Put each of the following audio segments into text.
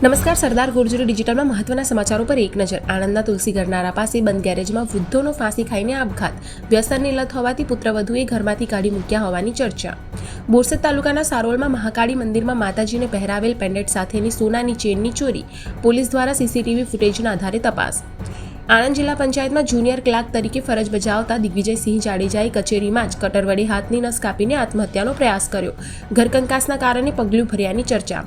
નમસ્કાર, સરદાર ગુર્જરી ડિજિટલમાં મહત્વના સમાચારો પર એક નજર. આણંદના તુલસી ગરનારા પાસે બંધ ગેરેજમાં વૃદ્ધોનો ફાંસી ખાઈને આપઘાત. વ્યસનની લત હોવાથી પુત્રવધુએ ઘરમાંથી કાઢી મૂક્યા હોવાની ચર્ચા. બોરસદ તાલુકાના સારોલમાં મહાકાળી મંદિરમાં માતાજીને પહેરાવેલ પેન્ડેટ સાથેની સોનાની ચેનની ચોરી. પોલીસ દ્વારા સીસીટીવી ફૂટેજના આધારે તપાસ. આણંદ જિલ્લા પંચાયતમાં જુનિયર ક્લાર્ક તરીકે ફરજ બજાવતા દિગ્વિજયસિંહ જાડેજાએ કચેરીમાં જ કટર વડે હાથની નસ કાપીને આત્મહત્યાનો પ્રયાસ કર્યો. ઘરકંકાસના કારણે પગલું ભર્યાની ચર્ચા.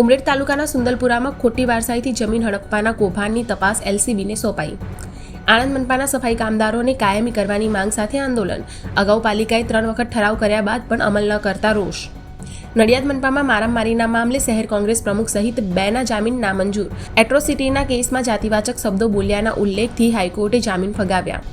ઉમરેઠ તાલુકાના સુંદરપુરામાં ખોટી વારસાઈથી જમીન હડપવાના કૌભાંડની તપાસ એલસીબીને સોંપાઈ. આણંદ મનપાના સફાઈ કામદારોને કાયમી કરવાની માંગ સાથે આંદોલન. અગાઉ પાલિકાએ ત્રણ વખત ઠરાવ કર્યા બાદ પણ અમલ ન કરતા રોષ. નડિયાદ મનપામાં મારામારીના મામલે શહેર કોંગ્રેસ પ્રમુખ સહિત બેના જામીન નામંજૂર. એટ્રોસિટીના કેસમાં જાતિવાચક શબ્દો બોલ્યાના ઉલ્લેખથી હાઈકોર્ટે જામીન ફગાવ્યા.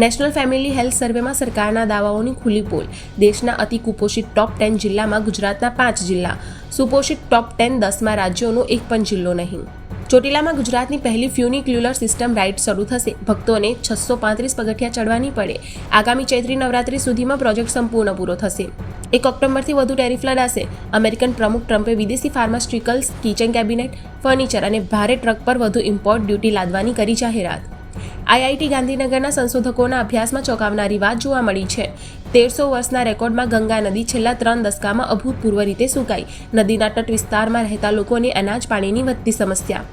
નેશનલ ફેમિલી હેલ્થ સર્વેમાં સરકારના દાવાઓની ખુલ્લી પોલ. દેશના અતિ કુપોષિત ટોપ ટેન જિલ્લામાં ગુજરાતના પાંચ જિલ્લા. સુપોષિત ટોપ ટેન દસમાં રાજ્યોનો એક પણ જિલ્લો નહીં. ચોટીલામાં ગુજરાતની પહેલી ફ્યુનિક્યુલર સિસ્ટમ રાઇડ શરૂ થશે. ભક્તોને છસો પાંત્રીસ પગથિયા ચડવાની પડે. આગામી ચૈત્રી નવરાત્રી સુધીમાં પ્રોજેક્ટ સંપૂર્ણ પૂરો થશે. એક ઓક્ટોબરથી વધુ ટેરિફ લડાશે. અમેરિકન પ્રમુખ ટ્રમ્પે વિદેશી ફાર્માસ્યુટિકલ્સ, કિચન કેબિનેટ, ફર્નિચર અને ભારે ટ્રક પર વધુ ઇમ્પોર્ટ ડ્યુટી લાદવાની કરી જાહેરાત. આઈઆઈટી ગાંધીનગરના સંશોધકોના અભ્યાસમાં ચોંકાવનારી વાત જોવા મળી છે. તેરસો વર્ષના રેકોર્ડમાં ગંગા નદી છેલ્લા ત્રણ દશકામાં અભૂતપૂર્વ રીતે સુકાઈ. નદીના તટ વિસ્તારમાં રહેતા લોકોને અનાજ પાણીની વધતી સમસ્યા